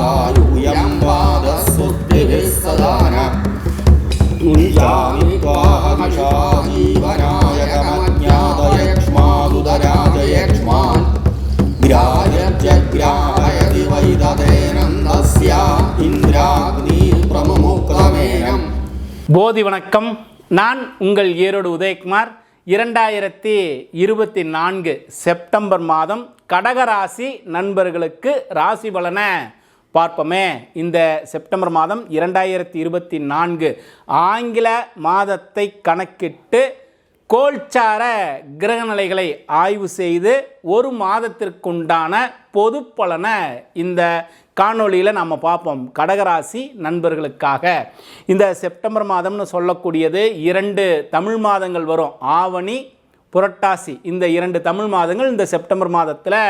दीर्घायुयं पादस्तुतिभिः सदा न मुञ्जामि त्वाहमिषा जीवनाय कमज्ञातयक्ष्मादुदराजयक्ष्मान् ग्राह्यत्यग्राहयति वैदतेनन्दस्य इन्द्राग्निप्रमुक्तमेनम् போதி வணக்கம் நான் உங்கள் ஈரோடு உதயகுமார் இரண்டாயிரத்தி இருபத்தி நான்கு செப்டம்பர் மாதம் கடகராசி நண்பர்களுக்கு ராசி பலனை பார்ப்போமே. இந்த செப்டம்பர் மாதம் இரண்டாயிரத்தி இருபத்தி நான்கு ஆங்கில மாதத்தை கணக்கிட்டு கோல்சார கிரகநிலைகளை ஆய்வு செய்து ஒரு மாதத்திற்குண்டான பொது பலனை இந்த காணொளியில் நம்ம பார்ப்போம். கடகராசி நண்பர்களுக்காக. இந்த செப்டம்பர் மாதம்னு சொல்லக்கூடியது இரண்டு தமிழ் மாதங்கள் வரும். ஆவணி புரட்டாசி. இந்த இரண்டு தமிழ் மாதங்கள் இந்த செப்டம்பர் மாதத்தில்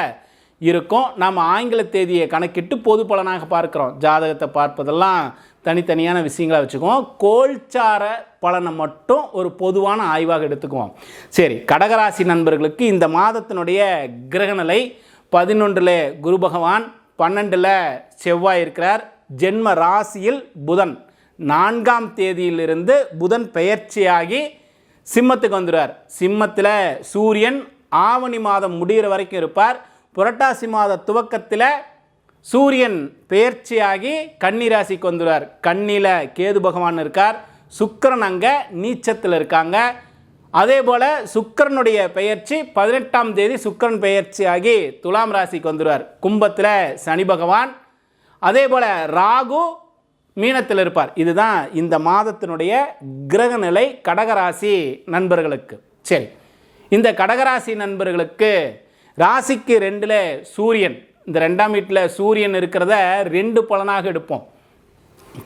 இருக்கும். நாம் ஆங்கில தேதியை கணக்கிட்டு பொது பலனாக பார்க்குறோம். ஜாதகத்தை பார்ப்பதெல்லாம் தனித்தனியான விஷயங்களை வச்சுக்குவோம். கோல்சார பலனை மட்டும் ஒரு பொதுவான ஆய்வாக எடுத்துக்குவோம். சரி கடகராசி நண்பர்களுக்கு இந்த மாதத்தினுடைய கிரகநிலை பதினொன்றில் குரு பகவான் பன்னெண்டில் செவ்வாய் இருக்கிறார். ஜென்ம ராசியில் புதன். நான்காம் தேதியிலிருந்து புதன் பெயர்ச்சியாகி சிம்மத்துக்கு வந்துடுவார். சிம்மத்தில் சூரியன் ஆவணி மாதம் முடிகிற வரைக்கும் இருப்பார். புரட்டாசி மாத துவக்கத்தில் சூரியன் பெயர்ச்சியாகி கன்னிராசிக்கு வந்துடுவார். கண்ணியில் கேது பகவான் இருக்கார். சுக்கரன் அங்கே நீச்சத்தில் இருக்காங்க. அதே போல் சுக்கரனுடைய பெயர்ச்சி பதினெட்டாம் தேதி சுக்கிரன் பெயர்ச்சியாகி துலாம் ராசிக்கு வந்துடுவார். கும்பத்தில் சனி பகவான். அதே போல் ராகு மீனத்தில் இருப்பார். இதுதான் இந்த மாதத்தினுடைய கிரகநிலை கடகராசி நண்பர்களுக்கு. சரி இந்த கடகராசி நண்பர்களுக்கு ராசிக்கு ரெண்டில் சூரியன். இந்த ரெண்டாம் வீட்டில் சூரியன் இருக்கிறத ரெண்டு பலனாக எடுப்போம்.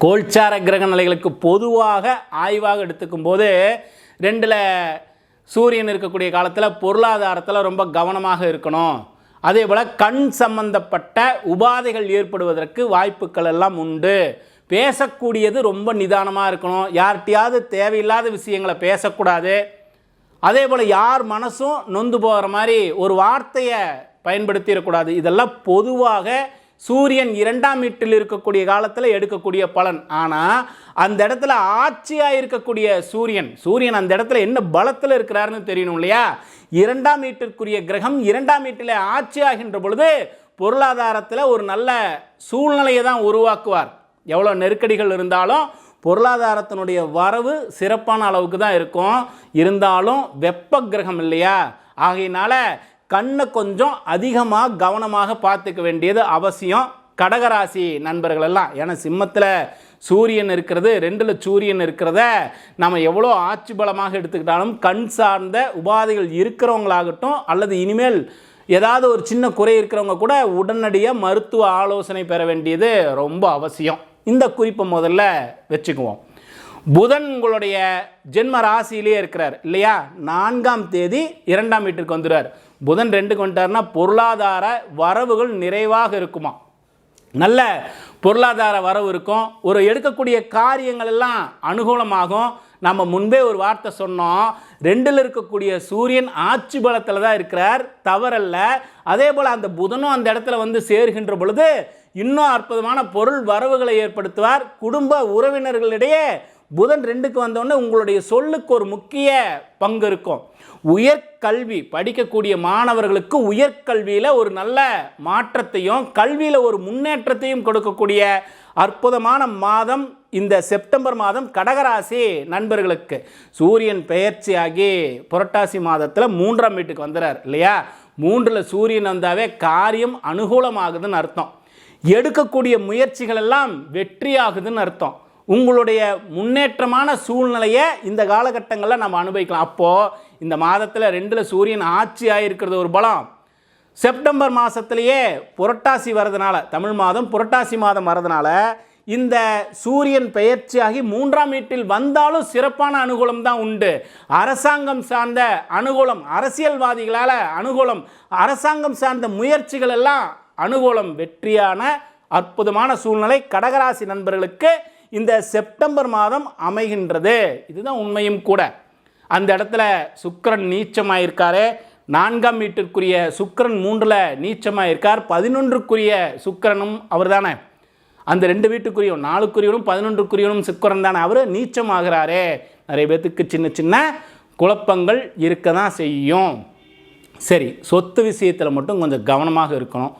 கோல்சார கிரக நிலைகளுக்கு பொதுவாக ஆய்வாக எடுத்துக்கும் போது ரெண்டில் சூரியன் இருக்கக்கூடிய காலத்தில் பொருளாதாரத்தில் ரொம்ப கவனமாக இருக்கணும். அதே போல் கண் சம்பந்தப்பட்ட உபாதைகள் ஏற்படுவதற்கு வாய்ப்புகள் எல்லாம் உண்டு. பேசக்கூடியது ரொம்ப நிதானமாக இருக்கணும். யார்கிட்டையாவது தேவையில்லாத விஷயங்களை பேசக்கூடாது. அதே போல் யார் மனசும் நொந்து போகிற மாதிரி ஒரு வார்த்தையை பயன்படுத்திடக்கூடாது. இதெல்லாம் பொதுவாக சூரியன் இரண்டாம் வீட்டில் இருக்கக்கூடிய காலத்தில் எடுக்கக்கூடிய பலன். ஆனால் அந்த இடத்துல ஆட்சியாக இருக்கக்கூடிய சூரியன் சூரியன் அந்த இடத்துல என்ன பலத்தில் இருக்கிறாருன்னு தெரியணும் இல்லையா? இரண்டாம் வீட்டிற்குரிய கிரகம் இரண்டாம் வீட்டில் ஆட்சி ஆகின்ற பொழுது பொருளாதாரத்தில் ஒரு நல்ல சூழ்நிலையை தான் உருவாக்குவார். எவ்வளோ நெருக்கடிகள் இருந்தாலும் பொருளாதாரத்தினுடைய வரவு சிறப்பான அளவுக்கு தான் இருக்கும். இருந்தாலும் வெப்ப கிரகம் இல்லையா? ஆகையினால கண்ணை கொஞ்சம் அதிகமாக கவனமாக பார்த்துக்க வேண்டியது அவசியம். கடகராசி நண்பர்கள் எல்லாம் ஏன்னா சிம்மத்தில் சூரியன் இருக்கிறது ரெண்டில் சூரியன் இருக்கிறத நம்ம எவ்வளோ ஆட்சி பலமாக எடுத்துக்கிட்டாலும் கண் சார்ந்த உபாதைகள் இருக்கிறவங்களாகட்டும் அல்லது இனிமேல் ஏதாவது ஒரு சின்ன குறை இருக்கிறவங்க கூட உடனடியாக மருத்துவ ஆலோசனை பெற வேண்டியது ரொம்ப அவசியம். இந்த குறிப்பை முதல்ல வச்சுக்குவோம். புதன் உங்களுடைய ஜென்ம ராசியிலேயே இருக்கிறார் இல்லையா? நான்காம் தேதி இரண்டாம் வீட்டுக்கு வந்துடுவார் புதன் ரெண்டுக்கு வந்துட்டார்னா பொருளாதார வரவுகள் நிறைவாக இருக்குமா? நல்ல பொருளாதார வரவு இருக்கும். ஒரு எடுக்கக்கூடிய காரியங்கள் எல்லாம் அனுகூலமாகும். நம்ம முன்பே ஒரு வார்த்தை சொன்னோம். ரெண்டில் இருக்கக்கூடிய சூரியன் ஆட்சி பலத்தில் தான் இருக்கிறார். தவறல்ல. அதே போல் அந்த புதனும் அந்த இடத்துல வந்து சேர்கின்ற பொழுது இன்னும் அற்புதமான பொருள் வரவுகளை ஏற்படுத்துவார். குடும்ப உறவினர்களிடையே புதன் ரெண்டுக்கு வந்தோடனே உங்களுடைய சொல்லுக்கு ஒரு முக்கிய பங்கு இருக்கும். உயர்கல்வி படிக்கக்கூடிய மாணவர்களுக்கு உயர்கல்வியில் ஒரு நல்ல மாற்றத்தையும் கல்வியில் ஒரு முன்னேற்றத்தையும் கொடுக்கக்கூடிய அற்புதமான மாதம் இந்த செப்டம்பர் மாதம் கடகராசி நண்பர்களுக்கு. சூரியன் பெயர்ச்சியாகி புரட்டாசி மாதத்தில் மூன்றாம் வீட்டுக்கு வந்துடுறார் இல்லையா? மூன்றில் சூரியன் வந்தாவே காரியம் அனுகூலமாகுதுன்னு அர்த்தம். எடுக்கக்கூடிய முயற்சிகள் எல்லாம் வெற்றியாகுதுன்னு அர்த்தம். உங்களுடைய முன்னேற்றமான சூழ்நிலையை இந்த காலகட்டங்களில் நம்ம அனுபவிக்கலாம். அப்போது இந்த மாதத்தில் ரெண்டில் சூரியன் ஆட்சி ஆகிருக்கிறது ஒரு பலம். செப்டம்பர் மாதத்துலேயே புரட்டாசி வரதுனால தமிழ் மாதம் புரட்டாசி மாதம் வரதுனால இந்த சூரியன் பெயர்ச்சியாகி மூன்றாம் வீட்டில் வந்தாலும் சிறப்பான அனுகூலம் தான் உண்டு. அரசாங்கம் சார்ந்த அனுகூலம் அரசியல்வாதிகளால் அனுகூலம் அரசாங்கம் சார்ந்த முயற்சிகள் எல்லாம் அனுகூலம் வெற்றியான அற்புதமான சூழ்நிலை கடகராசி நண்பர்களுக்கு இந்த செப்டம்பர் மாதம் அமைகின்றது. இதுதான் உண்மையும் கூட. அந்த இடத்துல சுக்கிரன் நீச்சமாயிருக்காரு. நான்காம் வீட்டிற்குரிய சுக்கரன் மூன்றில் நீச்சமாயிருக்கார். பதினொன்றுக்குரிய சுக்கிரனும் அவர் தானே அந்த ரெண்டு வீட்டுக்குரியவன் நாலுக்குரியவனும் பதினொன்றுக்குரியவனும் சுக்கரன் தானே. அவர் நீச்சமாகிறாரே. நிறைய பேர்த்துக்கு சின்ன சின்ன குழப்பங்கள் இருக்க தான் செய்யும். சரி சொத்து விஷயத்தில் மட்டும் கொஞ்சம் கவனமாக இருக்கணும்.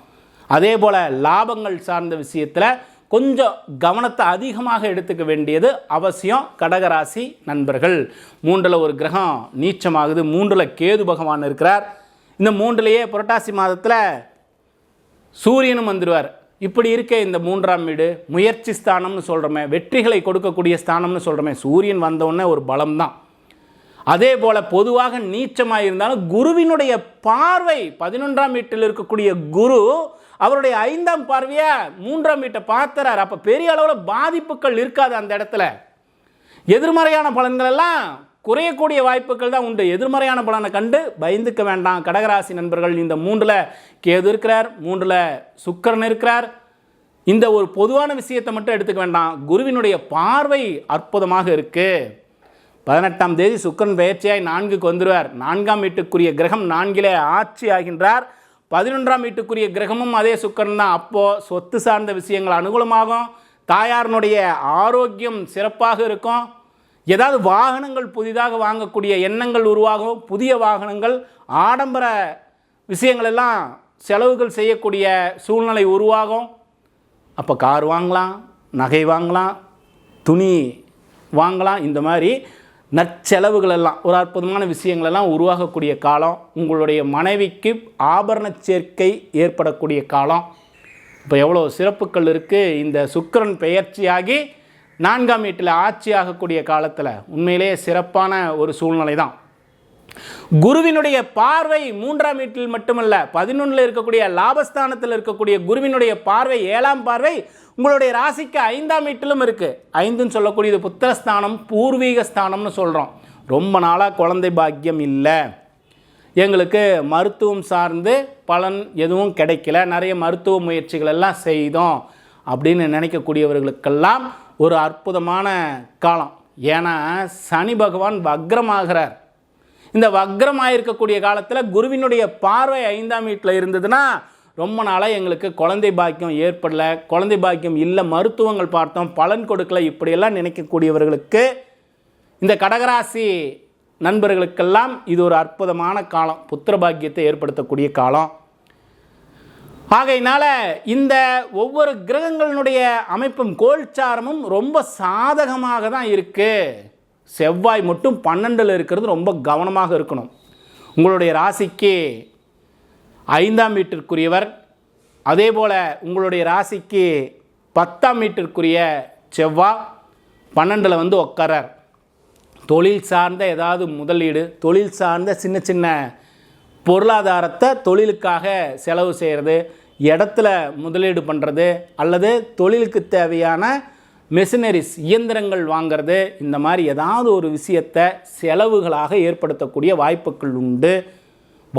அதே போல் லாபங்கள் சார்ந்த விஷயத்தில் கொஞ்சம் கவனத்தை அதிகமாக எடுத்துக்க வேண்டியது அவசியம். கடகராசி நண்பர்கள் மூன்றில் ஒரு கிரகம் நீச்சமாகுது மூன்றில் கேது பகவான் இருக்கிறார். இந்த மூன்றிலேயே புரட்டாசி மாதத்தில் சூரியனும் வந்துடுவார் இப்படி இருக்க இந்த மூன்றாம் வீடு. முயற்சி ஸ்தானம்னு சொல்கிறோமே வெற்றிகளை கொடுக்கக்கூடிய ஸ்தானம்னு சொல்கிறோமே சூரியன் வந்தவுடனே ஒரு பலம் தான் அதே போல் பொதுவாக நீச்சமாக இருந்தாலும் குருவினுடைய பார்வை பதினொன்றாம் வீட்டில் இருக்கக்கூடிய குரு அவருடைய ஐந்தாம் பார்வையை மூன்றாம் வீட்டை பார்த்துறாரு அப்போ பெரிய அளவில் பாதிப்புகள் இருக்காது அந்த இடத்துல. எதிர்மறையான பலன்கள் எல்லாம் குறையக்கூடிய வாய்ப்புகள் தான் உண்டு. எதிர்மறையான பலனை கண்டு பயந்துக்க வேண்டாம். கடகராசி நண்பர்கள் இந்த மூன்றில் கேது இருக்கிறார் மூன்றில் சுக்கரன் இருக்கிறார். இந்த ஒரு பொதுவான விஷயத்தை மட்டும் எடுத்துக்க வேண்டாம். குருவினுடைய பார்வை அற்புதமாக இருக்குது பதினெட்டாம் தேதி சுக்கிரன் பயிற்சியாய் நான்குக்கு வந்துடுவார் நான்காம் வீட்டுக்குரிய கிரகம் நான்கிலே ஆட்சி ஆகின்றார். பதினொன்றாம் வீட்டுக்குரிய கிரகமும் அதே சுக்கரன் தான். அப்போது சொத்து சார்ந்த விஷயங்கள் அனுகூலமாகும். தாயாரினுடைய ஆரோக்கியம் சிறப்பாக இருக்கும். ஏதாவது வாகனங்கள் புதிதாக வாங்கக்கூடிய எண்ணங்கள் உருவாகும். புதிய வாகனங்கள் ஆடம்பர விஷயங்கள் எல்லாம் செலவுகள் செய்யக்கூடிய சூழ்நிலை உருவாகும். அப்போ கார் வாங்கலாம் நகை வாங்கலாம் துணி வாங்கலாம். இந்த மாதிரி நற்செலவுகளெல்லாம் ஒரு அற்புதமான விஷயங்களெல்லாம் உருவாகக்கூடிய காலம் உங்களுடைய மனைவிக்கு ஆபரண சேர்க்கை ஏற்படக்கூடிய காலம். இப்போ எவ்வளோ சிறப்புகள் இருக்குது இந்த சுக்கிரன் பெயர்ச்சியாகி நான்காம் வீட்டில் ஆட்சி ஆகக்கூடிய காலத்தில் உண்மையிலேயே சிறப்பான ஒரு சூழ்நிலை தான் குருவினுடைய பார்வை மூன்றாம் வீட்டில் மட்டுமல்ல பதினொன்றில் இருக்கக்கூடிய லாபஸ்தானத்தில் இருக்கக்கூடிய குருவினுடைய பார்வை ஏழாம் பார்வை உங்களுடைய ராசிக்கு ஐந்தாம் வீட்டிலும் இருக்குது ஐந்துன்னு சொல்லக்கூடியது புத்திரஸ்தானம் பூர்வீக ஸ்தானம்னு சொல்கிறோம் ரொம்ப நாளாக குழந்தை பாக்கியம் இல்லை. எங்களுக்கு மருத்துவம் சார்ந்து பலன் எதுவும் கிடைக்கல. நிறைய மருத்துவ முயற்சிகள் எல்லாம் செய்தோம் அப்படின்னு நினைக்கக்கூடியவர்களுக்கெல்லாம் ஒரு அற்புதமான காலம். ஏன்னா சனி பகவான் வக்ரமாகிறார். இந்த வக்ரமாக இருக்கக்கூடிய காலத்தில் குருவினுடைய பார்வை ஐந்தாம் வீட்டில் இருந்ததுன்னா ரொம்ப நாளாக எங்களுக்கு குழந்தை பாக்கியம் ஏற்படல. குழந்தை பாக்கியம் இல்லை மருத்துவங்கள் பார்த்தோம். பலன் கொடுக்கல. இப்படியெல்லாம் நினைக்கக்கூடியவர்களுக்கு இந்த கடகராசி நண்பர்களுக்கெல்லாம் இது ஒரு அற்புதமான காலம். புத்திர பாக்கியத்தை ஏற்படுத்தக்கூடிய காலம். ஆகையினால இந்த ஒவ்வொரு கிரகங்களினுடைய அமைப்பும் கோல்சாரமும் ரொம்ப சாதகமாக தான் இருக்குது செவ்வாய் மட்டும் பன்னெண்டில் இருக்கிறது ரொம்ப கவனமாக இருக்கணும். உங்களுடைய ராசிக்கு ஐந்தாம் வீட்டிற்குரியவர். அதே போல் உங்களுடைய ராசிக்கு பத்தாம் வீட்டிற்குரிய செவ்வாய் பன்னெண்டில் வந்து உட்காரார் தொழில் சார்ந்த ஏதாவது முதலீடு தொழில் சார்ந்த சின்ன சின்ன பொருளாதாரத்தை தொழிலுக்காக செலவு செய்கிறது இடத்துல முதலீடு பண்ணுறது அல்லது தொழிலுக்கு தேவையான மெஷினரிஸ் இயந்திரங்கள் வாங்கிறது இந்த மாதிரி ஏதாவது ஒரு விஷயத்தை செலவுகளாக ஏற்படுத்தக்கூடிய வாய்ப்புகள் உண்டு.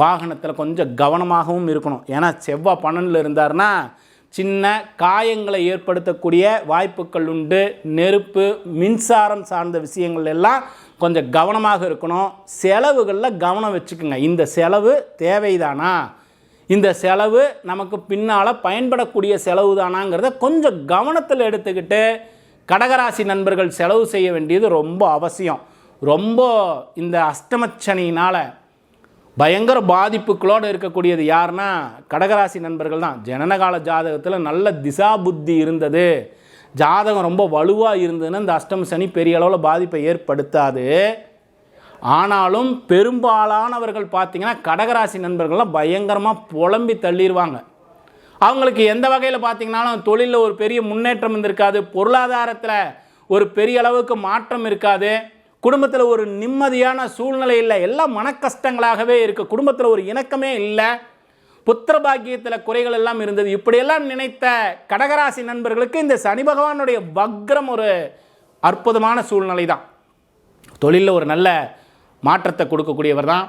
வாகனத்தில் கொஞ்சம் கவனமாகவும் இருக்கணும். ஏன்னா செவ்வாய் பன்னெண்டில் இருந்தார்னா சின்ன காயங்களை ஏற்படுத்தக்கூடிய வாய்ப்புகள் உண்டு. நெருப்பு மின்சாரம் சார்ந்த விஷயங்கள் எல்லாம் கொஞ்சம் கவனமாக இருக்கணும். செலவுகளில் கவனம் வச்சுக்கோங்க. இந்த செலவு தேவைதானா? இந்த செலவு நமக்கு பின்னால் பயன்படக்கூடிய செலவு தானாங்கிறத கொஞ்சம் கவனத்தில் எடுத்துக்கிட்டு கடகராசி நண்பர்கள் செலவு செய்ய வேண்டியது ரொம்ப அவசியம். ரொம்ப இந்த அஷ்டமச்சனியினால் பயங்கர பாதிப்புகளோடு இருக்கக்கூடியது யார்னா கடகராசி நண்பர்கள் தான். ஜனனகால ஜாதகத்தில் நல்ல திசா புத்தி இருந்தது. ஜாதகம் ரொம்ப வலுவாக இருந்ததுன்னு இந்த அஷ்டம் சனி பெரிய அளவில் பாதிப்பை ஏற்படுத்தாது. ஆனாலும் பெரும்பாலானவர்கள் பார்த்திங்கன்னா கடகராசி நண்பர்கள்லாம் பயங்கரமாக புலம்பி தள்ளிடுவாங்க அவங்களுக்கு எந்த வகையில் பார்த்திங்கனாலும் தொழிலில் ஒரு பெரிய முன்னேற்றம் இருந்திருக்காது. பொருளாதாரத்தில் ஒரு பெரிய அளவுக்கு மாற்றம் இருக்காது. குடும்பத்தில் ஒரு நிம்மதியான சூழ்நிலை இல்லை. எல்லாம் மனக்கஷ்டங்களாகவே இருக்குது குடும்பத்தில் ஒரு இணக்கமே இல்லை. புத்திர பாக்கியத்தில் குறைகள் எல்லாம் இருந்தது. இப்படியெல்லாம் நினைத்த கடகராசி நண்பர்களுக்கு இந்த சனி பகவானுடைய வக்ரம் ஒரு அற்புதமான சூழ்நிலை தான் தொழிலில் ஒரு நல்ல மாற்றத்தை கொடுக்கக்கூடியவர் தான்.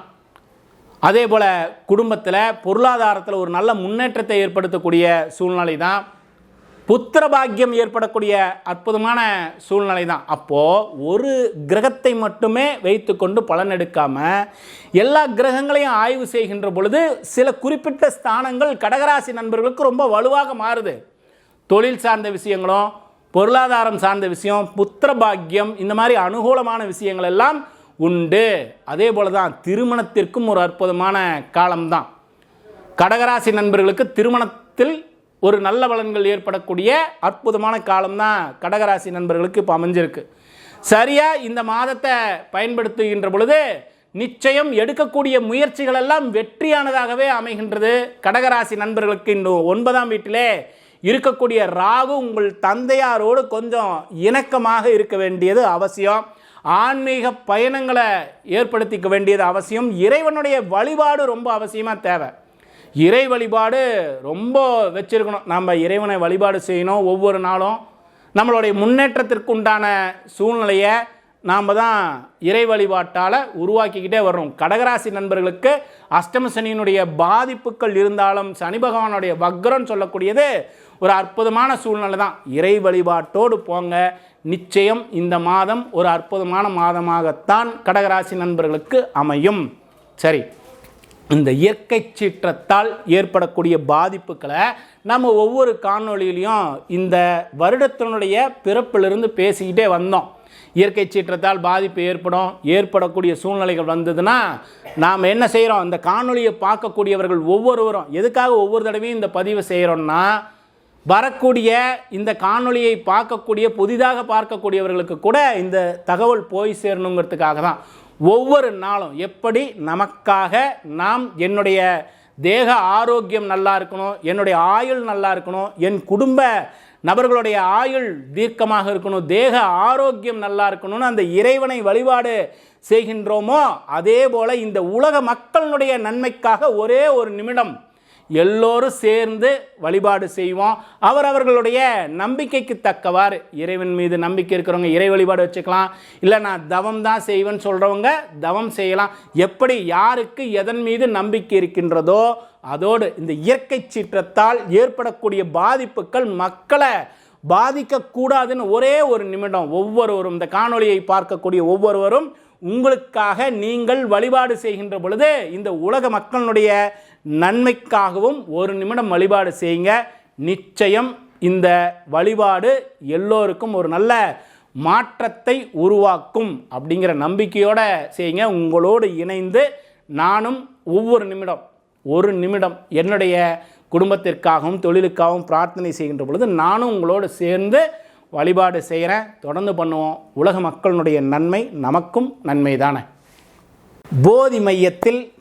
அதே போல் குடும்பத்தில் பொருளாதாரத்தில் ஒரு நல்ல முன்னேற்றத்தை ஏற்படுத்தக்கூடிய சூழ்நிலை தான் புத்திர பாக்கியம் ஏற்படக்கூடிய அற்புதமான சூழ்நிலை தான் அப்போது ஒரு கிரகத்தை மட்டுமே வைத்துக்கொண்டு பலன் எடுக்காமல் எல்லா கிரகங்களையும் ஆய்வு செய்கின்ற பொழுது சில குறிப்பிட்ட ஸ்தானங்கள் கடகராசி நண்பர்களுக்கு ரொம்ப வலுவாக மாறுது. தொழில் சார்ந்த விஷயங்களும் பொருளாதாரம் சார்ந்த விஷயம் புத்திர பாக்கியம் இந்த மாதிரி அனுகூலமான விஷயங்கள் எல்லாம் உண்டு. அதே போல தான் திருமணத்திற்கும் ஒரு அற்புதமான காலம்தான். கடகராசி நண்பர்களுக்கு திருமணத்தில் ஒரு நல்ல பலன்கள் ஏற்படக்கூடிய அற்புதமான காலம்தான் கடகராசி நண்பர்களுக்கு இப்போ அமைஞ்சிருக்கு. சரியாக இந்த மாதத்தை பயன்படுத்துகின்ற பொழுது நிச்சயம் எடுக்கக்கூடிய முயற்சிகள் எல்லாம் வெற்றியானதாகவே அமைகின்றது. கடகராசி நண்பர்களுக்கு இன்னும் ஒன்பதாம் வீட்டிலே இருக்கக்கூடிய ராகு உங்கள் தந்தையாரோடு கொஞ்சம் இணக்கமாக இருக்க வேண்டியது அவசியம். ஆன்மீக பயணங்களை ஏற்படுத்திக்க வேண்டியது அவசியம். இறைவனுடைய வழிபாடு ரொம்ப அவசியமாக தேவை. இறை வழிபாடு ரொம்ப வச்சிருக்கணும். நம்ம இறைவனை வழிபாடு செய்யணும் ஒவ்வொரு நாளும். நம்மளுடைய முன்னேற்றத்திற்கு உண்டான சூழ்நிலையை நாம் தான் இறை வழிபாட்டால் உருவாக்கிக்கிட்டே வர்றோம். கடகராசி நண்பர்களுக்கு அஷ்டம சனியினுடைய பாதிப்புகள் இருந்தாலும் சனி பகவானுடைய வக்ரம் சொல்லக்கூடியது ஒரு அற்புதமான சூழ்நிலை தான். இறை வழிபாட்டோடு போங்க. நிச்சயம் இந்த மாதம் ஒரு அற்புதமான மாதமாகத்தான் கடகராசி நண்பர்களுக்கு அமையும். சரி. இந்த இயற்கை சீற்றத்தால் ஏற்படக்கூடிய பாதிப்புகளை நம்ம ஒவ்வொரு காணொளியிலையும் இந்த வருடத்தினுடைய பிறப்பிலிருந்து பேசிக்கிட்டே வந்தோம். இயற்கை சீற்றத்தால் பாதிப்பு ஏற்படும் ஏற்படக்கூடிய சூழ்நிலைகள் வந்ததுன்னா நாம் என்ன செய்கிறோம் இந்த காணொளியை பார்க்கக்கூடியவர்கள் ஒவ்வொருவரும் எதுக்காக ஒவ்வொரு தடவையும் இந்த பதிவு செய்கிறோம்னா வரக்கூடிய இந்த காணொளியை பார்க்கக்கூடிய புதிதாக பார்க்கக்கூடியவர்களுக்கு கூட இந்த தகவல் போய் சேரணுங்கிறதுக்காக தான். ஒவ்வொரு நாளும் எப்படி நமக்காக நாம் என்னுடைய தேக ஆரோக்கியம் நல்லா இருக்கணும் என்னுடைய ஆயுள் நல்லா இருக்கணும் என் குடும்ப நபர்களுடைய ஆயுள் தீர்க்கமாக இருக்கணும் தேக ஆரோக்கியம் நல்லா இருக்கணும்னு அந்த இறைவனை வழிபாடு செய்கின்றோமோ அதே போல் இந்த உலக மக்களினுடைய நன்மைக்காக ஒரே ஒரு நிமிடம் எல்லோரும் சேர்ந்து வழிபாடு செய்வோம். அவர் அவர்களுடைய நம்பிக்கைக்கு தக்கவாறு இறைவன் மீது நம்பிக்கை இருக்கிறவங்க இறை வழிபாடு வச்சுக்கலாம். இல்லை நான் தவம் தான் செய்வேன்னு சொல்கிறவங்க தவம் செய்யலாம். எப்படி யாருக்கு எதன் மீது நம்பிக்கை இருக்கின்றதோ அதோடு இந்த இயற்கை சீற்றத்தால் ஏற்படக்கூடிய பாதிப்புகள் மக்களை பாதிக்கக்கூடாதுன்னு ஒரே ஒரு நிமிடம் ஒவ்வொருவரும் இந்த காணொளியை பார்க்கக்கூடிய ஒவ்வொருவரும் உங்களுக்காக நீங்கள் வழிபாடு செய்கின்ற பொழுது இந்த உலக மக்களுடைய நன்மைக்காகவும் ஒரு நிமிடம் வழிபாடு செய்யுங்க. நிச்சயம் இந்த வழிபாடு எல்லோருக்கும் ஒரு நல்ல மாற்றத்தை உருவாக்கும் அப்படிங்கிற நம்பிக்கையோடு செய்யுங்க. உங்களோடு இணைந்து நானும் ஒவ்வொரு நிமிடம் ஒரு நிமிடம் என்னுடைய குடும்பத்திற்காகவும் தொழிலுக்காகவும் பிரார்த்தனை செய்கின்ற பொழுது நானும் உங்களோடு சேர்ந்து வழிபாடு செய்கிறேன். தொடர்ந்து பண்ணுவோம். உலக மக்களினுடைய நன்மை நமக்கும் நன்மை தானே போதி மையத்தில்